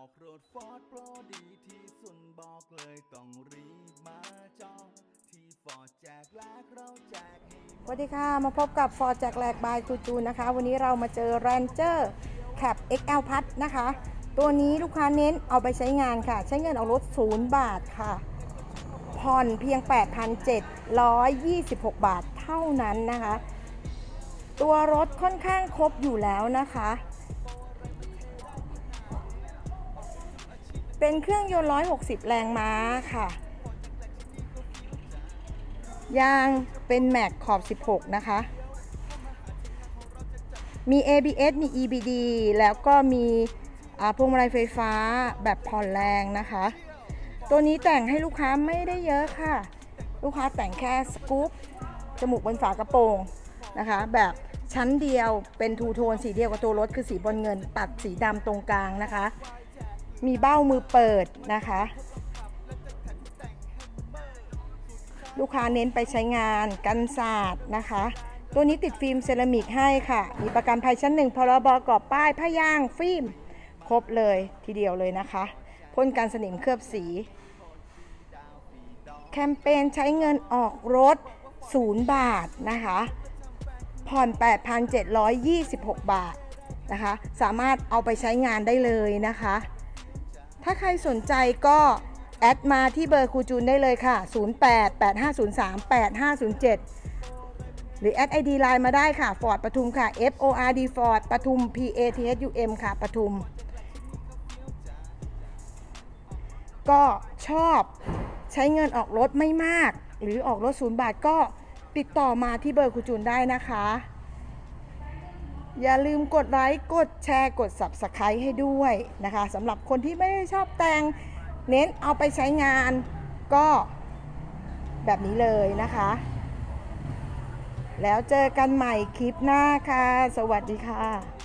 อกรถฟอร์ดโปรดีที่สุดบอกเลยต้องรีบมาจองที่ฟอร์ดแจกแลกเราแจกให้สวัสดีค่ะ มาพบกับ Ford จากแหลกบายคูจูนนะคะ วันนี้เรามาเจอ Ranger Cap XL พัดนะคะ ตัวนี้ลูกค้าเน้นเอาไปใช้งานค่ะ ใช้เงินเอารถ 0 บาทค่ะ ผ่อนเพียง 8,726 บาทเท่านั้นนะคะ ตัวรถค่อนข้างครบอยู่แล้วนะคะ เป็นเครื่องยนต์ 160 แรงม้าค่ะ ยางเป็นแม็กขอบ 16 นะคะ มี ABS มี EBD แล้วก็มีอ่าพวงมาลัยไฟฟ้าแบบผ่อนแรงนะคะ ตัวนี้แต่งให้ลูกค้าไม่ได้เยอะค่ะ ลูกค้าแต่งแค่สกู๊ปจมูกบนฝากระโปรงนะคะ แบบชั้นเดียวเป็นทูโทนสีเดียวกับตัวรถคือสีบอลเงินตัดสีดำตรงกลางนะคะ มีเบ้ามือเปิดนะคะ ลูกค้าเน้นไปใช้งานกันศาสตร์นะคะ ตัวนี้ติดฟิล์มเซรามิกให้ค่ะ มีประกันภัยชั้นหนึ่งพรบกรอบป้ายผ้ายางฟิล์มครบเลยทีเดียวเลยนะคะพ่นกันสนิมเคลือบสี แคมเปญใช้เงินออกรถ 0 บาทนะคะผ่อน 8,726 บาทนะคะ สามารถเอาไปใช้งานได้เลยนะคะ ถ้าใครสนใจก็แอดมาที่เบอร์ครูจูนได้เลยค่ะ 0885038507 หรือแอด ID ไลน์มาได้ค่ะฟอร์ดปทุมค่ะ F O R D ฟอร์ดปทุม P A T H U M ค่ะปทุม ก็ชอบใช้เงินออกรถไม่มาก หรือออกรถศูนย์บาทก็ติดต่อมาที่เบอร์ครูจูนได้นะคะ อย่าลืมกดไลค์กดแชร์กด Subscribe ให้ด้วยนะคะสำหรับคนที่ไม่ได้ชอบแต่งเน้นเอาไปใช้งานก็แบบนี้เลยนะคะ แล้วเจอกันใหม่คลิปหน้าค่ะ สวัสดีค่ะ